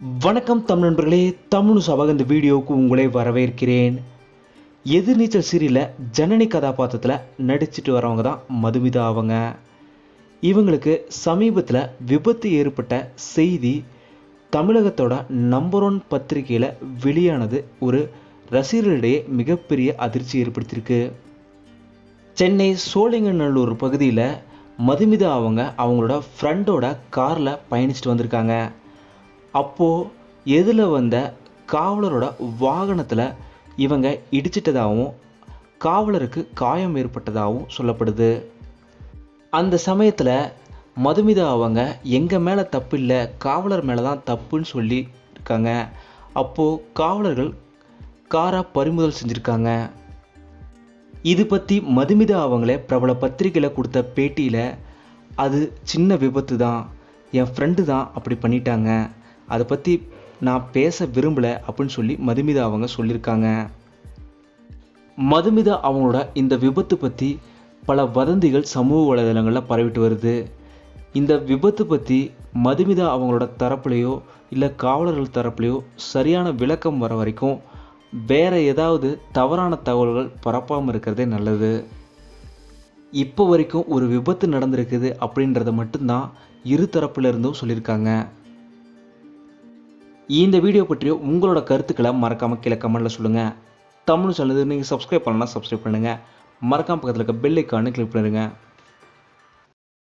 வணக்கம் தமிழ் நண்பர்களே தமிழ் சபாக இந்த வீடியோவுக்கு உங்களை வரவேற்கிறேன். எதிர்நீச்சல் சீரியலில் ஜனனி கதாபாத்திரத்தில் நடிச்சிட்டு வரவங்க தான் மதுமிதா அவங்க. இவங்களுக்கு சமீபத்தில் விபத்து ஏற்பட்ட செய்தி தமிழகத்தோட நம்பர் ஒன் பத்திரிகையில் வெளியானது ஒரு ரசிகர்களிடையே மிகப்பெரிய அதிர்ச்சி ஏற்படுத்தியிருக்கு. சென்னை சோழிங்கநல்லூர் பகுதியில் மதுமிதா அவங்க அவங்களோட ஃப்ரெண்டோட காரில் பயணிச்சுட்டு வந்திருக்காங்க. அப்போது எதில் வந்த காவலரோட வாகனத்தில் இவங்க இடிச்சிட்டதாகவும் காவலருக்கு காயம் ஏற்பட்டதாகவும் சொல்லப்படுது. அந்த சமயத்தில் மதுமிதா அவங்க எங்கள் மேலே தப்பு இல்லை காவலர் மேலே தான் தப்புன்னு சொல்லி இருக்காங்க அப்போது காவலர்கள் காராக பறிமுதல் செஞ்சுருக்காங்க. இது பற்றி மதுமிதா அவங்களே பிரபல பத்திரிகையில் கொடுத்த பேட்டியில் அது சின்ன விபத்து தான் என் ஃப்ரெண்டு தான் அப்படி பண்ணிட்டாங்க. அதை பற்றி நான் பேச விரும்பலை அப்படின்னு சொல்லி மதுமிதா அவங்க சொல்லியிருக்காங்க மதுமிதா அவங்களோட இந்த விபத்து பற்றி பல வதந்திகள் சமூக வலைதளங்களில் பரவிட்டு வருது. இந்த விபத்து பற்றி மதுமிதா அவங்களோட தரப்புலையோ இல்லை காவலர்கள் தரப்புலையோ சரியான விளக்கம் வர வரைக்கும் வேற ஏதாவது தவறான தகவல்கள் பரப்பாமல் இருக்கிறதே நல்லது. இப்போ வரைக்கும் ஒரு விபத்து நடந்திருக்குது அப்படின்றத மட்டும்தான் இரு தரப்புல இருந்தும் சொல்லியிருக்காங்க இந்த வீடியோ பற்றிய உங்களோட கருத்துக்களை மறக்காமல் கீழே கமெண்ட்டில் சொல்லுங்கள் தமிழ் சொல்லுது நீங்கள் சப்ஸ்கிரைப் பண்ணலன்னா சப்ஸ்கிரைப் பண்ணுங்கள் மறக்காம பக்கத்தில் இருக்க பெல் ஐக்கானு கிளிக் பண்ணுங்கள்